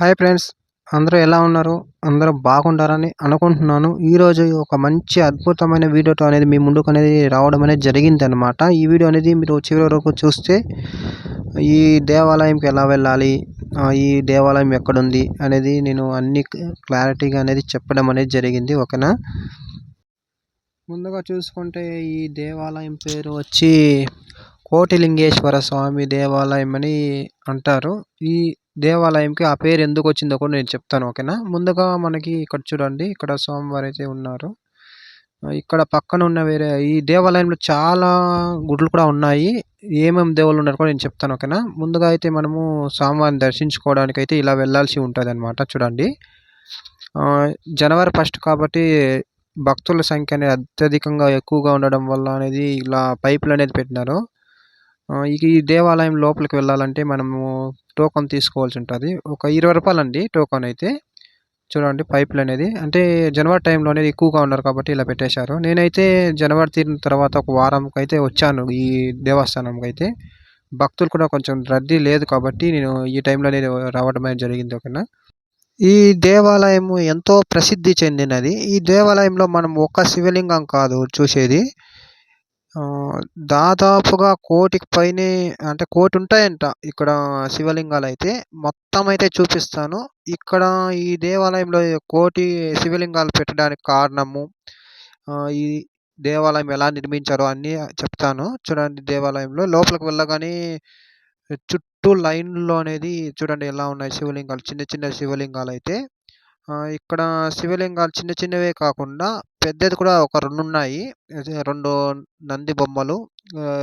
Hi friends అందరూ ఎలా ఉన్నారు? అందరూ బాగుండారని అనుకుంటున్నాను. ఈరోజు ఒక మంచి అద్భుతమైన వీడియోతో అనేది మీ ముందుకు అనేది రావడం అనేది జరిగింది అనమాట ఈ వీడియో అనేది మీరు చివరి వరకు చూస్తే ఈ దేవాలయంకి ఎలా వెళ్ళాలి ఈ దేవాలయం ఎక్కడుంది అనేది నేను అన్ని క్లారిటీగా అనేది చెప్పడం అనేది జరిగింది ఓకేనా? ముందుగా చూసుకుంటే ఈ దేవాలయం పేరు వచ్చి కోటిలింగేశ్వర స్వామి దేవాలయం అని అంటారు. ఈ దేవాలయంకి ఆ పేరు ఎందుకు వచ్చిందో కూడా నేను చెప్తాను ఓకేనా? ముందుగా మనకి ఇక్కడ చూడండి ఇక్కడ స్వామివారు అయితే ఉన్నారు ఇక్కడ పక్కన ఉన్న వేరే ఈ దేవాలయంలో చాలా గుడ్లు కూడా ఉన్నాయి. ఏమేమి దేవుళ్ళు ఉన్నారు కూడా నేను చెప్తాను ఓకేనా? ముందుగా అయితే మనము స్వామివారిని దర్శించుకోవడానికి అయితే ఇలా వెళ్ళాల్సి ఉంటుంది అనమాట చూడండి జనవరి ఫస్ట్ కాబట్టి భక్తుల సంఖ్య అనేది అత్యధికంగా ఎక్కువగా ఉండడం వల్ల అనేది ఇలా పైపులు అనేది పెట్టినారు. ఈ దేవాలయం లోపలికి వెళ్ళాలంటే మనము టోకెన్ తీసుకోవాల్సి ఉంటుంది. ఒక ఇరవై రూపాయలు అండి టోకెన్ అయితే. చూడండి పైపులు అనేది. అంటే జనవరి టైంలో అనేది ఎక్కువగా ఉన్నారు కాబట్టి ఇలా పెట్టేశారు. నేనైతే జనవరి తీరిన తర్వాత ఒక వారంకి అయితే వచ్చాను ఈ దేవస్థానంకి అయితే. భక్తులు కూడా కొంచెం రద్దీ లేదు కాబట్టి నేను ఈ టైంలో అనేది రావడం అనేది జరిగింది ఓకేనా? ఈ దేవాలయం ఎంతో ప్రసిద్ధి చెందినది. ఈ దేవాలయంలో మనం ఒక్క శివలింగం కాదు చూసేది. దాదాపుగా కోటికి పైనే అంటే కోటి ఉంటాయంట ఇక్కడ శివలింగాలు అయితే మొత్తం అయితే చూపిస్తాను. ఇక్కడ ఈ దేవాలయంలో కోటి శివలింగాలు పెట్టడానికి కారణము ఈ దేవాలయం ఎలా నిర్మించారో అన్నీ చెప్తాను. చూడండి దేవాలయంలో లోపలికి వెళ్ళగానే చుట్టూ లైన్లో అనేది చూడండి ఎలా ఉన్నాయి శివలింగాలు చిన్న చిన్న శివలింగాలు అయితే ఇక్కడ శివలింగాలు చిన్న చిన్నవే కాకుండా పెద్దది కూడా ఒక రెండు ఉన్నాయి రెండు నంది బొమ్మలు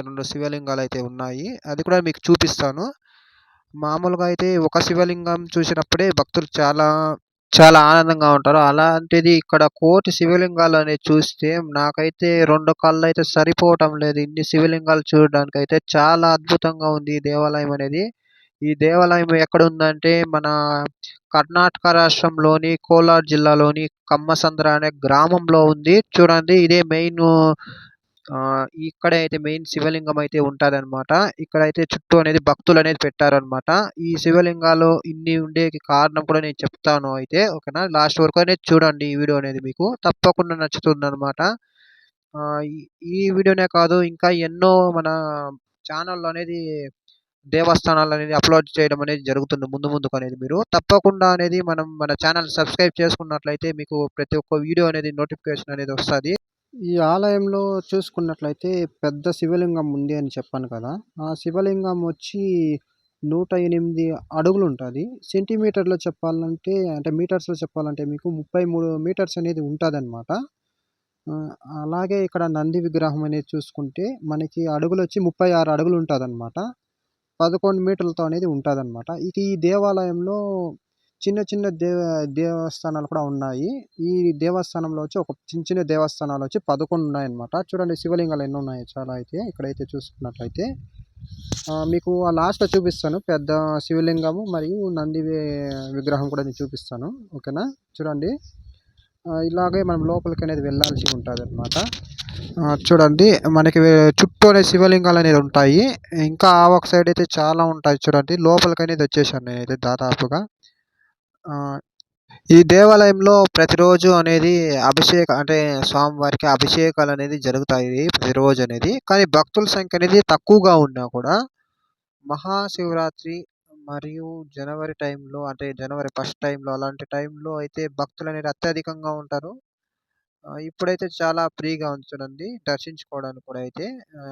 రెండు శివలింగాలు అయితే ఉన్నాయి. అది కూడా మీకు చూపిస్తాను. మామూలుగా అయితే ఒక శివలింగం చూసినప్పుడే భక్తులు చాలా చాలా ఆనందంగా ఉంటారు. అలాంటిది ఇక్కడ కోటి శివలింగాలు అనేది చూస్తే నాకైతే రెండు కళ్ళు అయితే సరిపోవటం లేదు. ఇన్ని శివలింగాలు చూడడానికి అయితే చాలా అద్భుతంగా ఉంది ఈ దేవాలయం అనేది. ఈ దేవాలయం ఎక్కడ ఉందంటే మన కర్ణాటక రాష్ట్రంలోని కోలార్ జిల్లాలోని కమ్మసంద్ర అనే గ్రామంలో ఉంది. చూడండి ఇదే మెయిన్ ఇక్కడే అయితే మెయిన్ శివలింగం అయితే అనమాట ఇక్కడైతే చుట్టూ అనేది భక్తులు అనేది పెట్టారనమాట ఈ శివలింగాలు ఇన్ని ఉండేకి కారణం కూడా నేను చెప్తాను అయితే ఓకేనా? లాస్ట్ వరకు అనేది చూడండి ఈ వీడియో అనేది మీకు. తప్పకుండా నచ్చుతుంది అనమాట ఈ వీడియోనే కాదు ఇంకా ఎన్నో మన ఛానల్లో అనేది దేవస్థానాలు అనేది అప్లోడ్ చేయడం అనేది జరుగుతుంది ముందు ముందుకు అనేది మీరు. తప్పకుండా అనేది మనం మన ఛానల్ సబ్స్క్రైబ్ చేసుకున్నట్లయితే మీకు ప్రతి ఒక్క వీడియో అనేది నోటిఫికేషన్ అనేది వస్తుంది. ఈ ఆలయంలో చూసుకున్నట్లయితే పెద్ద శివలింగం ఉంది అని చెప్పాను కదా. ఆ శివలింగం వచ్చి నూట ఎనిమిది అడుగులు ఉంటుంది. సెంటీమీటర్లో చెప్పాలంటే అంటే మీటర్స్లో చెప్పాలంటే మీకు ముప్పై మూడు మీటర్స్ అనేది ఉంటుంది అనమాట అలాగే ఇక్కడ నంది విగ్రహం అనేది చూసుకుంటే మనకి అడుగులు వచ్చి ముప్పై ఆరు అడుగులు ఉంటుంది అనమాట పదకొండు మీటర్లతో అనేది ఉంటుందన్నమాట. ఇక ఈ దేవాలయంలో చిన్న చిన్న దేవ దేవస్థానాలు కూడా ఉన్నాయి. ఈ దేవస్థానంలో వచ్చి ఒక చిన్న చిన్న దేవస్థానాలు వచ్చి పదకొండు ఉన్నాయన్నమాట. చూడండి శివలింగాలు ఎన్ని ఉన్నాయి చాలా అయితే ఇక్కడైతే చూసుకున్నట్లయితే. మీకు ఆ లాస్ట్లో చూపిస్తాను. పెద్ద శివలింగము మరియు నంది విగ్రహం కూడా నేను చూపిస్తాను. ఓకేనా? చూడండి. ఇలాగే మనం లోపలికి అనేది వెళ్ళాల్సి ఉంటుంది అనమాట చూడండి మనకి చుట్టూనే శివలింగాలు అనేది ఉంటాయి. ఇంకా ఆ ఒక సైడ్ అయితే చాలా ఉంటాయి చూడండి. లోపలికి అనేది వచ్చేసాను నేనైతే దాదాపుగా. ఈ దేవాలయంలో ప్రతిరోజు అనేది అభిషేక అంటే స్వామివారికి అభిషేకాలు అనేది జరుగుతాయి ప్రతిరోజు అనేది. కానీ భక్తుల సంఖ్య అనేది తక్కువగా ఉన్నా కూడా మహాశివరాత్రి మరియు జనవరి టైంలో అంటే జనవరి ఫస్ట్ టైంలో అలాంటి టైంలో అయితే భక్తులు అనేది అత్యధికంగా ఉంటారు. ఇప్పుడైతే చాలా ఫ్రీగా ఉంది చూడండి. దర్శించుకోవడానికి కూడా అయితే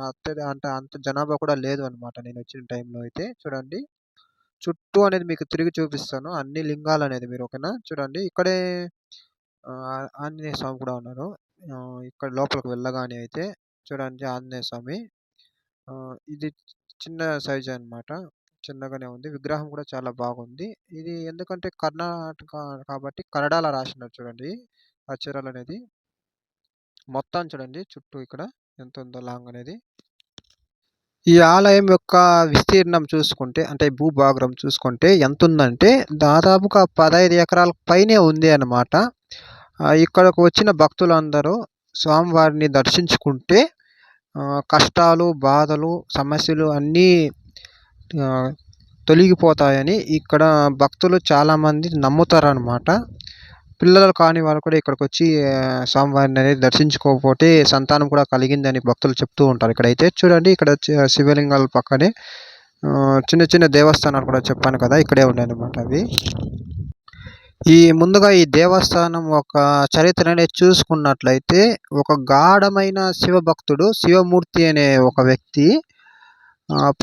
అత్యధి అంటే అంత జనాభా కూడా లేదు అనమాట నేను వచ్చిన టైంలో అయితే చూడండి. చుట్టూ అనేది మీకు తిరిగి చూపిస్తాను. అన్ని లింగాలు అనేది మీరు ఓకేనా? చూడండి. ఇక్కడే ఆంజనేయ స్వామి కూడా ఉన్నారు. ఇక్కడ లోపలికి వెళ్ళగానే అయితే చూడండి ఆంజనేయ స్వామి. ఇది చిన్న సైజ్ అనమాట చిన్నగానే ఉంది. విగ్రహం కూడా చాలా బాగుంది. ఇది ఎందుకంటే కర్ణాటక కాబట్టి కన్నడలో రాసినారు చూడండి. అక్షరాలు అనేది. మొత్తం చూడండి చుట్టూ ఇక్కడ ఎంత ఉందో లాంగ్ అనేది. ఈ ఆలయం యొక్క విస్తీర్ణం చూసుకుంటే అంటే భూభాగం చూసుకుంటే ఎంత ఉందంటే దాదాపుగా పదహైదు ఎకరాల పైనే ఉంది అన్నమాట. ఇక్కడకు వచ్చిన భక్తులందరూ స్వామివారిని దర్శించుకుంటే కష్టాలు బాధలు సమస్యలు అన్నీ తొలగిపోతాయని ఇక్కడ భక్తులు చాలామంది నమ్ముతారనమాట పిల్లలు కాని వారు కూడా ఇక్కడికి వచ్చి స్వామివారిని అనేది దర్శించుకోకపోతే సంతానం కూడా కలిగిందని భక్తులు చెప్తూ ఉంటారు. ఇక్కడైతే చూడండి ఇక్కడ శివలింగాల పక్కనే చిన్న చిన్న దేవస్థానాలు కూడా చెప్పాను కదా ఇక్కడే ఉన్నాయన్నమాట అవి. ఈ ముందుగా ఈ దేవస్థానం ఒక చరిత్ర అనేది చూసుకున్నట్లయితే ఒక గాఢమైన శివభక్తుడు శివమూర్తి అనే ఒక వ్యక్తి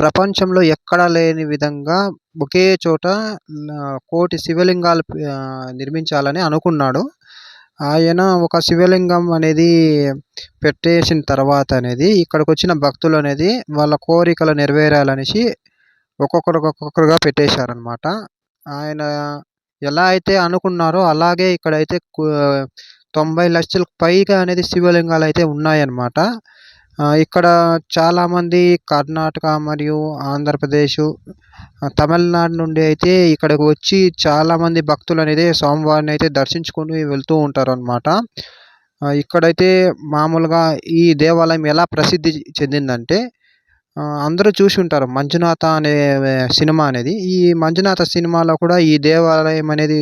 ప్రపంచంలో ఎక్కడా లేని విధంగా ఒకే చోట కోటి శివలింగాలు నిర్మించాలని అనుకున్నాడు. ఆయన ఒక శివలింగం అనేది పెట్టేసిన తర్వాత అనేది ఇక్కడికి వచ్చిన భక్తులు అనేది వాళ్ళ కోరికలు నెరవేరాలనేసి ఒక్కొక్కరు ఒక్కొక్కరుగా పెట్టేశారనమాట ఆయన ఎలా అయితే అనుకున్నారో అలాగే ఇక్కడైతే తొంభై లక్షలకు పైగా అనేది శివలింగాలు అయితే ఉన్నాయన్నమాట. ఇక్కడ చాలామంది కర్ణాటక మరియు ఆంధ్రప్రదేశ్ తమిళనాడు నుండి అయితే ఇక్కడికి వచ్చి చాలామంది భక్తులు అనేది స్వామివారిని అయితే దర్శించుకుని వెళ్తూ ఉంటారు అన్నమాట ఇక్కడైతే మామూలుగా ఈ దేవాలయం ఎలా ప్రసిద్ధి చెందిందంటే అందరూ చూసి ఉంటారు మంజునాథ అనే సినిమా అనేది. ఈ మంజునాథ సినిమాలో కూడా ఈ దేవాలయం అనేది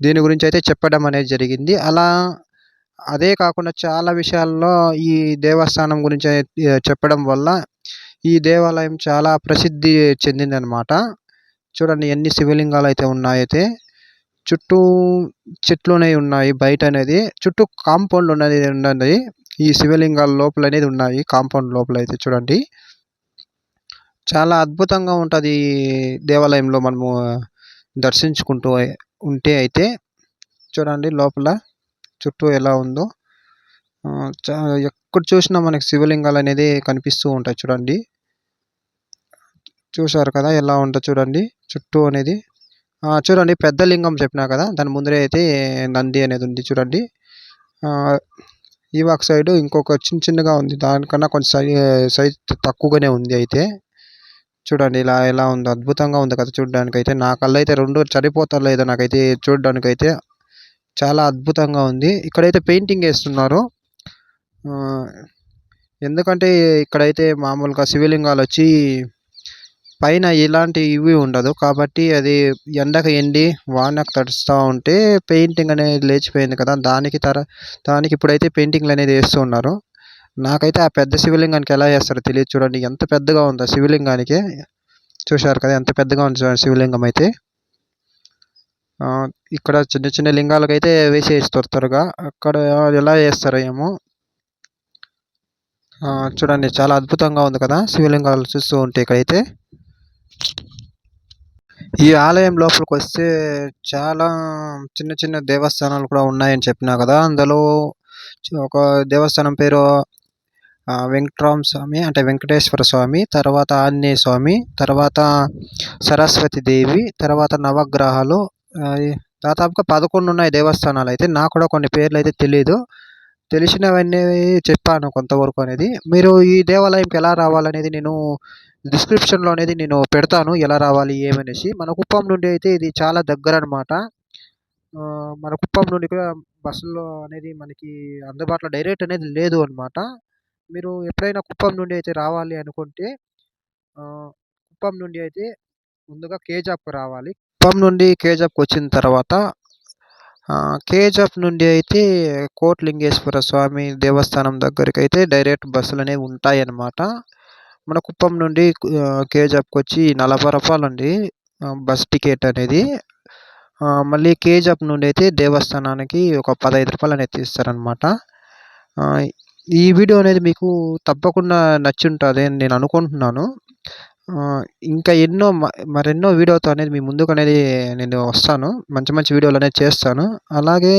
దీని గురించి అయితే చెప్పడం అనేది జరిగింది. అలా అదే కాకుండా చాలా విషయాల్లో ఈ దేవస్థానం గురించి చెప్పడం వల్ల ఈ దేవాలయం చాలా ప్రసిద్ధి చెందింది అనమాట చూడండి ఎన్ని శివలింగాలు అయితే ఉన్నాయైతే చుట్టూ చెట్లునే ఉన్నాయి బయట అనేది చుట్టూ కాంపౌండ్ ఉన్నది ఉన్నది. ఈ శివలింగాల లోపల అనేది ఉన్నాయి కాంపౌండ్ లోపల అయితే చూడండి. చాలా అద్భుతంగా ఉంటుంది దేవాలయంలో మనము దర్శించుకుంటూ ఉంటే అయితే చూడండి లోపల. చుట్టూ ఎలా ఉందో. ఎక్కడ చూసినా మనకి శివలింగాలు అనేది కనిపిస్తూ ఉంటాయి చూడండి. చూశారు కదా ఎలా ఉంటుంది చూడండి. చుట్టూ అనేది చూడండి పెద్ద లింగం చెప్పినా కదా దాని ముందరే అయితే నంది అనేది ఉంది చూడండి. ఈ ఒక సైడు ఇంకొక చిన్న చిన్నగా ఉంది. దానికన్నా కొంచెం సై సైజ్ తక్కువగానే ఉంది అయితే. చూడండి ఇలా ఎలా ఉందో అద్భుతంగా ఉంది కదా చూడడానికి అయితే నా కళ్ళు అయితే రెండు సరిపోతా లేదో నాకైతే చూడడానికి అయితే చాలా అద్భుతంగా ఉంది. ఇక్కడైతే పెయింటింగ్ వేస్తున్నారు. ఎందుకంటే ఇక్కడైతే మామూలుగా శివలింగాలు వచ్చి పైన ఇలాంటి ఇవి ఉండదు. కాబట్టి అది ఎండకు ఎండి వానకు తడుస్తూ ఉంటే పెయింటింగ్ అనేది లేచిపోయింది కదా. దానికి తర దానికి ఇప్పుడైతే పెయింటింగ్లు అనేది వేస్తూ ఉన్నారు. నాకైతే ఆ పెద్ద శివలింగానికి ఎలా చేస్తారో తెలియదు. చూడండి ఎంత పెద్దగా ఉందో శివలింగానికి. చూశారు కదా ఎంత పెద్దగా ఉంది చూడండి శివలింగం అయితే. ఇక్కడ చిన్న చిన్న లింగాలకు అయితే వేసేస్తారు త్వరగా. అక్కడ ఎలా వేస్తారో ఏమో. చూడండి చాలా అద్భుతంగా ఉంది కదా శివలింగాలు చూస్తూ ఉంటే ఇక్కడైతే. ఈ ఆలయం లోపలికి వస్తే చాలా చిన్న చిన్న దేవస్థానాలు కూడా ఉన్నాయని చెప్పినా కదా. అందులో ఒక దేవస్థానం పేరు వెంకట్రామ స్వామి అంటే వెంకటేశ్వర స్వామి తర్వాత ఆంజనేయ స్వామి తర్వాత సరస్వతి దేవి తర్వాత నవగ్రహాలు దాదాపుగా పదకొండు ఉన్నాయి దేవస్థానాలు. అయితే నాకు కూడా కొన్ని పేర్లు అయితే తెలియదు తెలిసినవన్నీ చెప్పాను కొంతవరకు అనేది. మీరు ఈ దేవాలయంకి ఎలా రావాలనేది నేను డిస్క్రిప్షన్లో అనేది నేను పెడతాను. ఎలా రావాలి ఏమనేసి. మన కుప్పం నుండి అయితే ఇది చాలా దగ్గర అనమాట మన కుప్పం నుండి కూడా బస్సులో అనేది మనకి అందుబాటులో డైరెక్ట్ అనేది లేదు అనమాట. మీరు ఎప్పుడైనా కుప్పం నుండి అయితే రావాలి అనుకుంటే కుప్పం నుండి అయితే ముందుగా కేజాప్కి రావాలి. కుప్పం నుండి కేజాప్కి వచ్చిన తర్వాత కేజాప్ నుండి అయితే కోట్లింగేశ్వర స్వామి దేవస్థానం దగ్గరికి అయితే డైరెక్ట్ బస్సులు అనేవి ఉంటాయన్నమాట. మన కుప్పం నుండి కేజాప్కి వచ్చి నలభై రూపాయలు అండి బస్ టికెట్ అనేది. మళ్ళీ కేజాప్ నుండి అయితే దేవస్థానానికి ఒక పదహైదు రూపాయలు అనేది తీస్తారనమాట ఈ వీడియో అనేది మీకు తప్పకుండా నచ్చి ఉంటుంది అని నేను అనుకుంటున్నాను. ఇంకా ఎన్నో మరెన్నో వీడియోతో అనేది మీ ముందుకు అనేది నేను వస్తాను. మంచి మంచి వీడియోలు అనేది చేస్తాను. అలాగే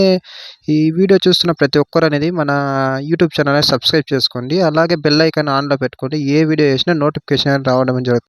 ఈ వీడియో చూస్తున్న ప్రతి ఒక్కరు అనేది మన యూట్యూబ్ ఛానల్ అనేది సబ్స్క్రైబ్ చేసుకోండి. అలాగే బెల్ ఐకాన్ ఆన్లో పెట్టుకోండి. ఏ వీడియో వేసినా నోటిఫికేషన్ రావడం జరుగుతుంది.